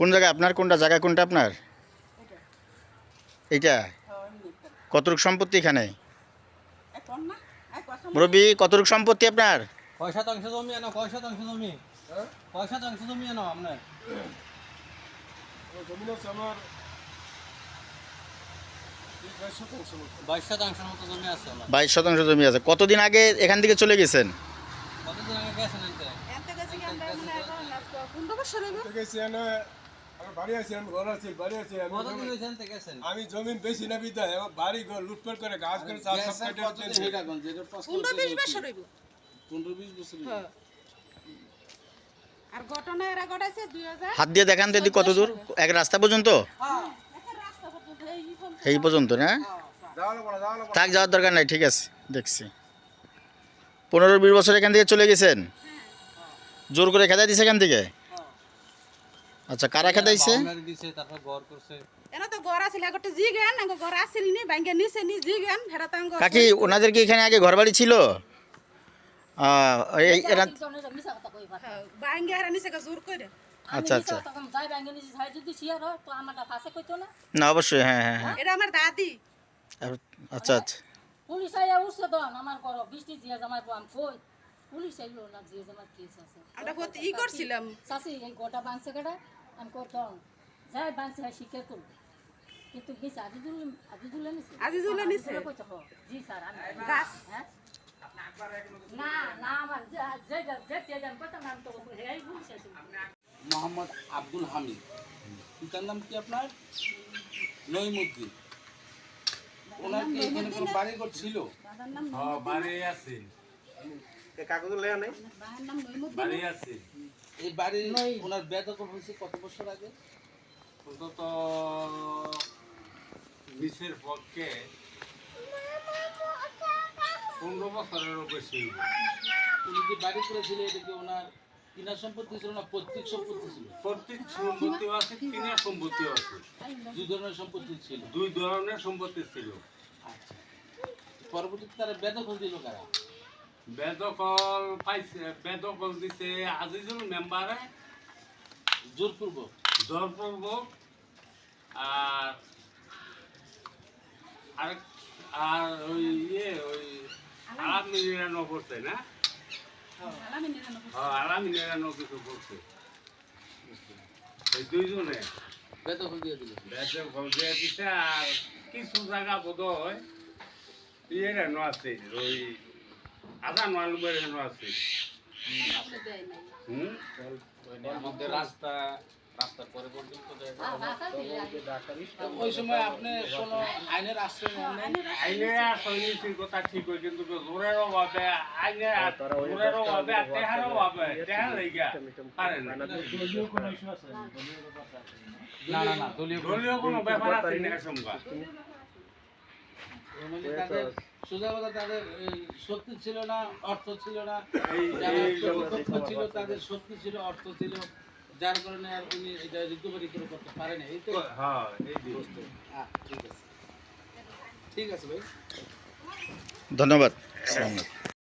কোন জায়গায় আপনার কোনটা জায়গা কোনটা আপনার? এইটা? কতটুক সম্পত্তি এখানে? মুরব্বী কতটুক সম্পত্তি আপনার? কয় শতাংশ জমি এনো কয় শতাংশ জমি? কয় শতাংশ জমি এনো আপনার? বাইশ শতাংশ জমি আছে কতদিন আগে এখান থেকে চলে গেছেন? কতদিন আগে গেছেন বাড়ি আছে আমি ঘর আছে বাড়ি আছে আমি কতদিন জমি- হয়েছে এনতে গেছেন? আমি জমিন বেশি না বিদায় বাড়ি ঘর লুটপাট করে গাছ করে চাষ সব কেটে দিয়েছে। পনেরো বিশ বছর আর ঘটনা এরা ঘটাইছে দুই হাজার হাত দিয়ে দেখান এদিক কত দূর? এক রাস্তা পর্যন্ত? রাস্তা এই পর্যন্ত। না? থাক যাওয়ার দরকার নাই ঠিক আছে দেখছি। পনেরো বিশ বছর এখান থেকে চলে গেছেন? জোর করে খেদাই দিছে এখান থেকে? আচ্ছা কারা দিছে তারপর ঘর করছে। এরা তো ঘর আছিল আগতে জি আঙ্গ ঘর আসিল নি ব্যাংকে নিছে নি জি জ্ঞান হেরা তো কাকি ওনাদের কি এখানে আগে ঘর বাড়ি ছিল এই এরা ব্যাংকে হেরা নিছে জোর করে আচ্ছা আচ্ছা। হয় না। না অবশ্যই হ্যাঁ হ্যাঁ হ্যাঁ। এটা আমার দাদি। আচ্ছা আচ্ছা। পুলিশ আইয়া উঠছে দন আমার ঘর বৃষ্টি দিয়ে জামাই পাম কই? পুলিশ আইলো না দিয়ে জামার কেস আছে। আমরা কত ই করছিলাম। চাষি এই গোটা বাংছে কেটে আমি করতাম। যাই বাংছে হয় স্বীকার করব কিন্তু গেছে আজিজুল আজিজুল নিছে আজিজুলে নিছে? জি স্যার আমি গাছ? হ্যাঁ? মোহাম্মদ আব্দুল হামিদ। পিতার নাম কি আপনার? নইমুদ্দিন। ওনার কি এখানে কোনো বাড়ি ঘর ছিল? বাড়ি আছে। বাবার নাম নইমুদ্দিন। বাড়ি আছে। এই বাড়ি ওনার বেদকল হয়েছে কত বছর আগে? অন্তত নিচের পক্ষে পনেরো বছরেরও বেশি। উনি যে বাড়ি করেছিল এটা কি ওনার কিনা সম্পত্তি ছিল না পৈতৃক সম্পত্তি ছিল? প্রত্যেক সম্পত্তিও আছে কিনা সম্পত্তিও আছে। দুই ধরনের সম্পত্তি ছিল। দুই ধরনের সম্পত্তি ছিল। আচ্ছা। পরবর্তীতে তারা বেদখল দিল কারা? বেদকল পাইছে বেদকল দিছে আজিজুল মেম্বারে জোরপূর্বক জোরপূর্বক আর আর আর ওই ইয়ে ওই আলামি নিরানো করছে না? হ্যাঁ আলামি নিরানো কিছু করছে এই দুইজনে। বেদখল দিয়ে দিল। বেদে ঘর দিয়ে দিছে আর কিছু জায়গা বোধ হয় ইয়ে রেন আছে ওই আধা নয়ালুমের রেন আছে। দেয় নাই হুম ওই সময় আপনি কোনো আইনের আশ্রয় নেন নাই? আইনে আর কথা ঠিক হয় কিন্তু জোরের অভাবে আইনে আর জোরের অভাবে আর টেহার অভাবে টেহার লেগা। পারে না। না না না দলীয় কোনো ব্যাপার আছে না সম্ভব তাদের সোজা কথা তাদের এই, শক্তি ছিল না অর্থ ছিল না। ছিল তাদের শক্তি ছিল অর্থ ছিল। যার কারণে আর উনি এটা রিকভারি করে করতে পারেন এই তো হ্যাঁ হ্যাঁ, ঠিক আছে। ঠিক আছে ভাই। ধন্যবাদ।